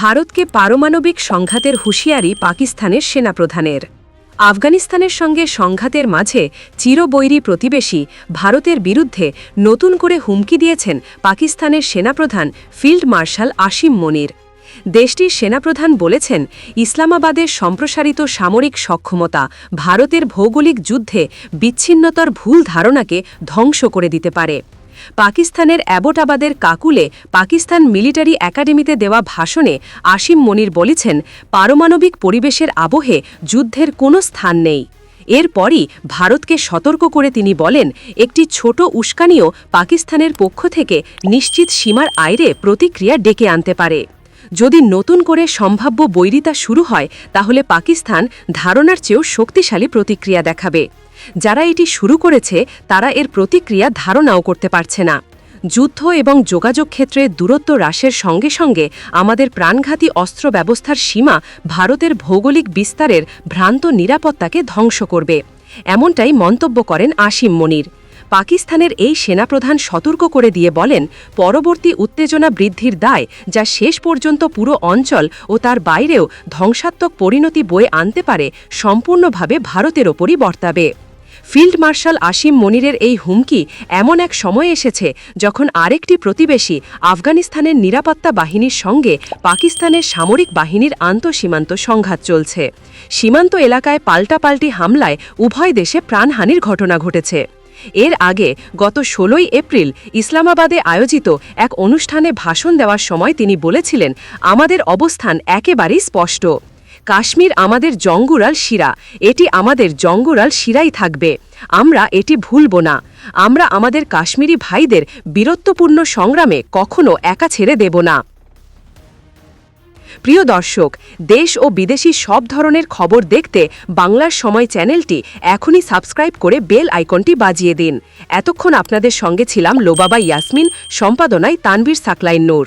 ভারতকে পারমাণবিক সংঘাতের হুঁশিয়ারি পাকিস্তানের সেনাপ্রধানের। আফগানিস্তানের সঙ্গে সংঘাতের মাঝে চিরবৈরী প্রতিবেশী ভারতের বিরুদ্ধে নতুন করে হুমকি দিয়েছেন পাকিস্তানের সেনাপ্রধান ফিল্ড মার্শাল আসিম মনির। দেশটির সেনাপ্রধান বলেছেন, ইসলামাবাদের সম্প্রসারিত সামরিক সক্ষমতা ভারতের ভৌগোলিক যুদ্ধে বিচ্ছিন্নতার ভুল ধারণাকে ধ্বংস করে দিতে পারে। পাকিস্তানের অ্যাবোটাবাদের কাকুলে পাকিস্তান মিলিটারি একাডেমিতে দেওয়া ভাষণে আসিম মনির বলেছেন, পারমাণবিক পরিবেশের আবহে যুদ্ধের কোনো স্থান নেই। এরপরই ভারতকে সতর্ক করে তিনি বলেন, একটি ছোট উস্কানিও পাকিস্তানের পক্ষ থেকে নিশ্চিত সীমার আইরে প্রতিক্রিয়া ডেকে আনতে পারে। যদি নতুন করে সম্ভাব্য বৈরিতা শুরু হয়, তাহলে পাকিস্তান ধারণার চেয়েও শক্তিশালী প্রতিক্রিয়া দেখাবে। যারা এটি শুরু করেছে, তারা এর প্রতিক্রিয়া ধারণাও করতে পারছে না। যুদ্ধ এবং যোগাযোগ ক্ষেত্রে দূরত্ব হ্রাসের সঙ্গে সঙ্গে আমাদের প্রাণঘাতী অস্ত্র ব্যবস্থার সীমা ভারতের ভৌগোলিক বিস্তারের ভ্রান্ত নিরাপত্তাকে ধ্বংস করবে। এমনটাই মন্তব্য করেন আসিম মনির। পাকিস্তানের এই সেনাপ্রধান সতর্ক করে দিয়ে বলেন, পরবর্তী উত্তেজনা বৃদ্ধির দায় যা শেষ পর্যন্ত পুরো অঞ্চল ও তার বাইরেও ধ্বংসাত্মক পরিণতি বয়ে আনতে পারে, সম্পূর্ণভাবে ভারতের ওপরই বর্তাবে। ফিল্ড মার্শাল আসিম মনিরের এই হুমকি এমন এক সময় এসেছে যখন আরেকটি প্রতিবেশী আফগানিস্তানের নিরাপত্তা বাহিনীর সঙ্গে পাকিস্তানের সামরিক বাহিনীর আন্তঃসীমান্ত সংঘাত চলছে। সীমান্ত এলাকায় পাল্টাপাল্টি হামলায় উভয় দেশে প্রাণহানির ঘটনা ঘটেছে। এর আগে গত ষোলোই এপ্রিল ইসলামাবাদে আয়োজিত এক অনুষ্ঠানে ভাষণ দেওয়ার সময় তিনি বলেছিলেন, আমাদের অবস্থান একেবারেই স্পষ্ট। কাশ্মীর আমাদের জঙ্গুরাল শিরা। এটি আমাদের জঙ্গুরাল শিরাই থাকবে। আমরা এটি ভুলব না। আমরা আমাদের কাশ্মীরি ভাইদের বীরত্বপূর্ণ সংগ্রামে কখনো একা ছেড়ে দেব না। প্রিয় দর্শক, দেশ ও বিদেশি সব ধরনের খবর দেখতে বাংলার সময় চ্যানেলটি এখনই সাবস্ক্রাইব করে বেল আইকনটি বাজিয়ে দিন। এতক্ষণ আপনাদের সঙ্গে ছিলাম লোবাবা ইয়াসমিন, সম্পাদনায় তানবীর সাকলাইন নূর।